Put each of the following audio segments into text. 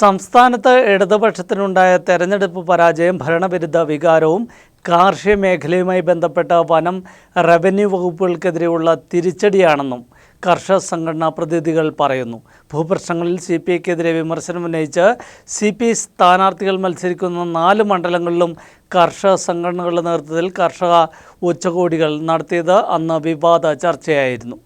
സംസ്ഥാനത്ത് ഇടതുപക്ഷത്തിനുണ്ടായ തെരഞ്ഞെടുപ്പ് പരാജയം ഭരണവിരുദ്ധ വികാരവും കാർഷിക മേഖലയുമായി ബന്ധപ്പെട്ട വനം റവന്യൂ വകുപ്പുകൾക്കെതിരെയുള്ള തിരിച്ചടിയാണെന്നും കർഷക സംഘടനാ പ്രതിനിധികൾ പറയുന്നു. ഭൂപ്രശ്നങ്ങളിൽ സി പി ഐക്കെതിരെ വിമർശനം ഉന്നയിച്ച് സി പി ഐ സ്ഥാനാർത്ഥികൾ മത്സരിക്കുന്ന നാല് മണ്ഡലങ്ങളിലും കർഷക സംഘടനകളുടെ നേതൃത്വത്തിൽ കർഷക ഉച്ചകോടികൾ നടത്തിയത് അന്ന് വിവാദ ചർച്ചയായിരുന്നു.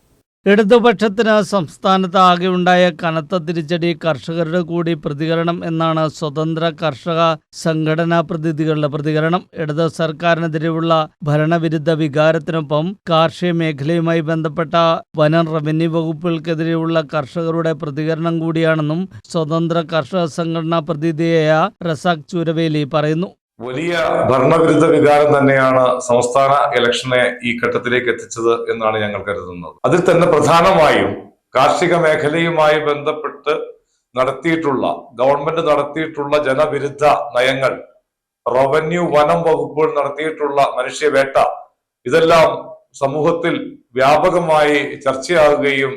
ഇടതുപക്ഷത്തിന് സംസ്ഥാനത്ത് ആകെ ഉണ്ടായ കനത്ത തിരിച്ചടി കർഷകരുടെ കൂടി പ്രതികരണം എന്നാണ് സ്വതന്ത്ര കർഷക സംഘടനാ പ്രതിനിധികളുടെ പ്രതികരണം. ഇടത് സർക്കാരിനെതിരെയുള്ള ഭരണവിരുദ്ധ വികാരത്തിനൊപ്പം കാർഷിക മേഖലയുമായി ബന്ധപ്പെട്ട വനം റവന്യൂ വകുപ്പുകൾക്കെതിരെയുള്ള കർഷകരുടെ പ്രതികരണം കൂടിയാണെന്നും സ്വതന്ത്ര കർഷക സംഘടനാ പ്രതിനിധിയായ റസാഖ് ചൂരവേലി പറയുന്നു. വലിയ ഭരണവിരുദ്ധ വികാരം തന്നെയാണ് സംസ്ഥാന ഇലക്ഷനെ ഈ ഘട്ടത്തിലേക്ക് എത്തിച്ചത് എന്നാണ് ഞങ്ങൾ കരുതുന്നത്. അതിൽ തന്നെ പ്രധാനമായും കാർഷിക മേഖലയുമായി ബന്ധപ്പെട്ട് നടത്തിയിട്ടുള്ള ഗവൺമെന്റ് നടത്തിയിട്ടുള്ള ജനവിരുദ്ധ നയങ്ങൾ റവന്യൂ വനം വകുപ്പുകൾ നടത്തിയിട്ടുള്ള മനുഷ്യവേട്ട ഇതെല്ലാം സമൂഹത്തിൽ വ്യാപകമായി ചർച്ചയാകുകയും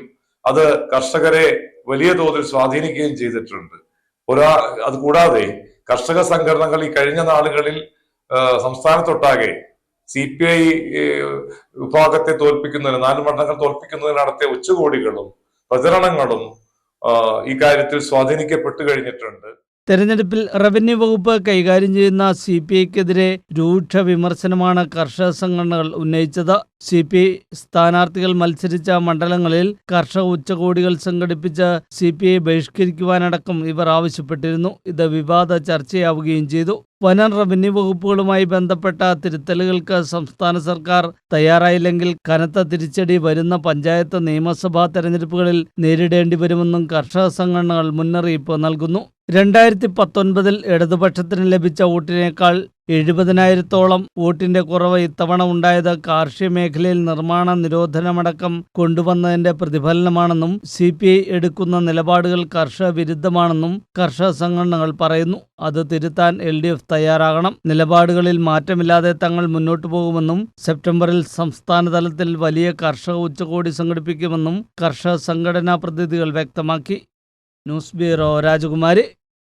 അത് കർഷകരെ വലിയ തോതിൽ സ്വാധീനിക്കുകയും ചെയ്തിട്ടുണ്ട്. ഒരാ അത് കൂടാതെ കർഷക സംഘടനകൾ ഈ കഴിഞ്ഞ നാളുകളിൽ സംസ്ഥാനത്തൊട്ടാകെ സി പി ഐ വിഭാഗത്തെ തോൽപ്പിക്കുന്നതിന് നാല് മണ്ഡലങ്ങൾ തോൽപ്പിക്കുന്നതിന് നടത്തിയ ഉച്ചകോടികളും പ്രചരണങ്ങളും ഇക്കാര്യത്തിൽ സ്വാധീനിക്കപ്പെട്ടു കഴിഞ്ഞിട്ടുണ്ട്. തെരഞ്ഞെടുപ്പിൽ റവന്യൂ വകുപ്പ് കൈകാര്യം ചെയ്യുന്ന സി പി ഐക്കെതിരെ രൂക്ഷ വിമർശനമാണ് കർഷക സംഘടനകൾ ഉന്നയിച്ചത്. സി പി ഐ സ്ഥാനാർത്ഥികൾ മത്സരിച്ച മണ്ഡലങ്ങളിൽ കർഷക ഉച്ചകോടികൾ സംഘടിപ്പിച്ച് സി പി ഐ ബഹിഷ്കരിക്കുവാനടക്കം ഇവർ ആവശ്യപ്പെട്ടിരുന്നു. ഇത് വിവാദ ചർച്ചയാവുകയും ചെയ്തു. വനം റവന്യൂ വകുപ്പുകളുമായി ബന്ധപ്പെട്ട തിരുത്തലുകൾക്ക് സംസ്ഥാന സർക്കാർ തയ്യാറായില്ലെങ്കിൽ കനത്ത തിരിച്ചടി വരുന്ന പഞ്ചായത്ത് നിയമസഭാ തെരഞ്ഞെടുപ്പുകളിൽ നേരിടേണ്ടി വരുമെന്നും കർഷക സംഘടനകൾ മുന്നറിയിപ്പ് നൽകുന്നു. രണ്ടായിരത്തി പത്തൊൻപതിൽ ഇടതുപക്ഷത്തിന് ലഭിച്ച വോട്ടിനേക്കാൾ എഴുപതിനായിരത്തോളം വോട്ടിന്റെ കുറവ് ഇത്തവണ ഉണ്ടായത് കാർഷിക മേഖലയിൽ നിർമ്മാണ നിരോധനമടക്കം കൊണ്ടുവന്നതിന്റെ പ്രതിഫലനമാണെന്നും സി എടുക്കുന്ന നിലപാടുകൾ കർഷക വിരുദ്ധമാണെന്നും കർഷക സംഘടനകൾ പറയുന്നു. അത് തിരുത്താൻ എൽ ഡി എഫ് തയ്യാറാകണം. നിലപാടുകളിൽ മാറ്റമില്ലാതെ തങ്ങൾ മുന്നോട്ടു പോകുമെന്നും സെപ്റ്റംബറിൽ സംസ്ഥാന തലത്തിൽ വലിയ കർഷക ഉച്ചകോടി സംഘടിപ്പിക്കുമെന്നും കർഷക സംഘടനാ പ്രതിനിധികൾ വ്യക്തമാക്കി. ന്യൂസ് ബ്യൂറോ രാജകുമാരി.